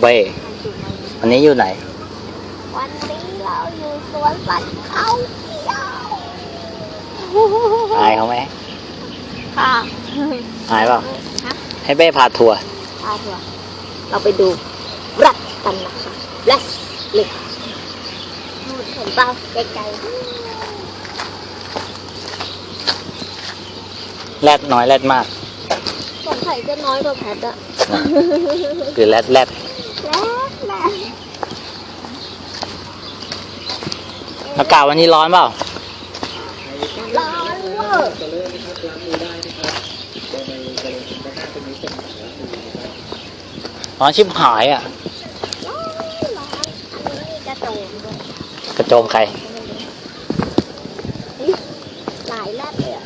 เบ้วันนี้อยู่ไหน วันนี้เราอยู่สวนสัตว์เขาเขียวอายเขาไหมค่ะอายเปล่าฮะให้เบ้พาทัวร์พาทัวร์เราไปดูรัดกันนะคะ let's เลยนู่นเห็นเปล่าไกลแรดน้อยแรดมากๆสงสัยจะน้อยกว่าแพทอะหรือแรดแรดแล้วแม่ อากาศวันนี้ร้อนเปล่า ร้อนเวอร์ร้อนชิบหายอะร้อนร้อนอันนี้มีกระโจมด้วยกระโจมใคร หลายแรดเลยอะ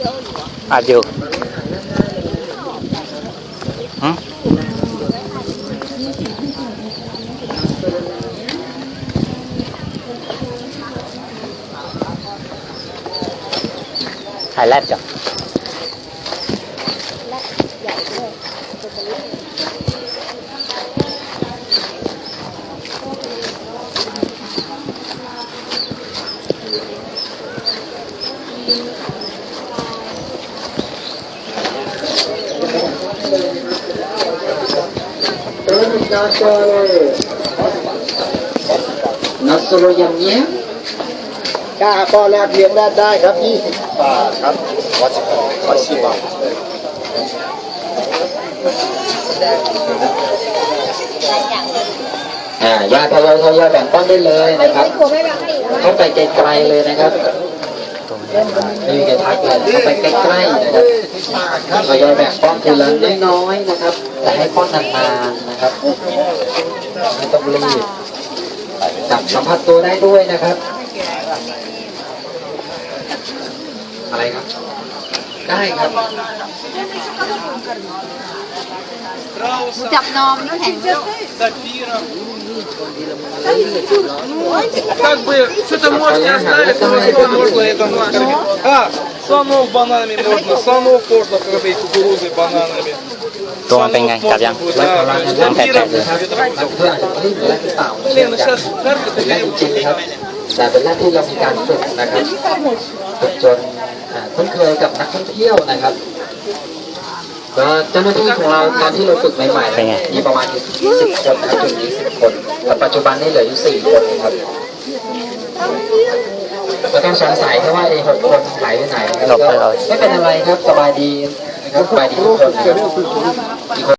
ไม่อัดวิดีโออยู่เหรอ อาจอยู่หึถ่ายแรดจ้ะ แล นัสโรยังเงี้ยข้าข้อแลกเลี้ยงได้ได้ครับ 20 บาทครับวัดสิบบวัชิบบาอ่าญาติทยอยทยอยแบ่งป้อนได้เลยนะครับ เข้าไปไกลๆเลยนะครับ ๆเลยนะครับไม่มีใครทักเลยเข้าไปใกล้ๆนะครับทยอยแบ่งป้อนทีละน้อยๆนะครับ แต่ให้ป้อนนานๆนะครับไม่ต้องรีบจับสัมผัสตัวได้ด้วยนะครับ อะไรครับ ได้ครับ จับนอมน้ำแข็งด้วย Как бы, что-то можете оставить, но что можно это можно. А, слонов бананами можно, слонов можно, как бы, и кукурузой, бананами. ตัวมันเป็นไงกลับยัง Да, ทำแผลแตกเลย เพื่อนรีบและที่เต่า Блин, ну сейчас карты เป็นแรกจริงๆครับ แต่เป็นแรกที่เรามีการฝึกนะครับฝึกจนอ่าคุ้นเคยกับนักท่องเที่ยวนะครับ ก็เจ้าหน้าที่ของเราตอนที่เราฝึกใหม่ๆเป็นไงมีประมาณ20คนนะครับถึง20คนแต่ปัจจุบันนี่เหลืออยู่4คนครับก็ต้องสงสัยแค่ว่าไอ้หกคนหายไปไหนนะครับหลบไปเลยไม่เป็นอะไรครับสบายดีนะครับสบายดีทุกคนนะครับอีกคน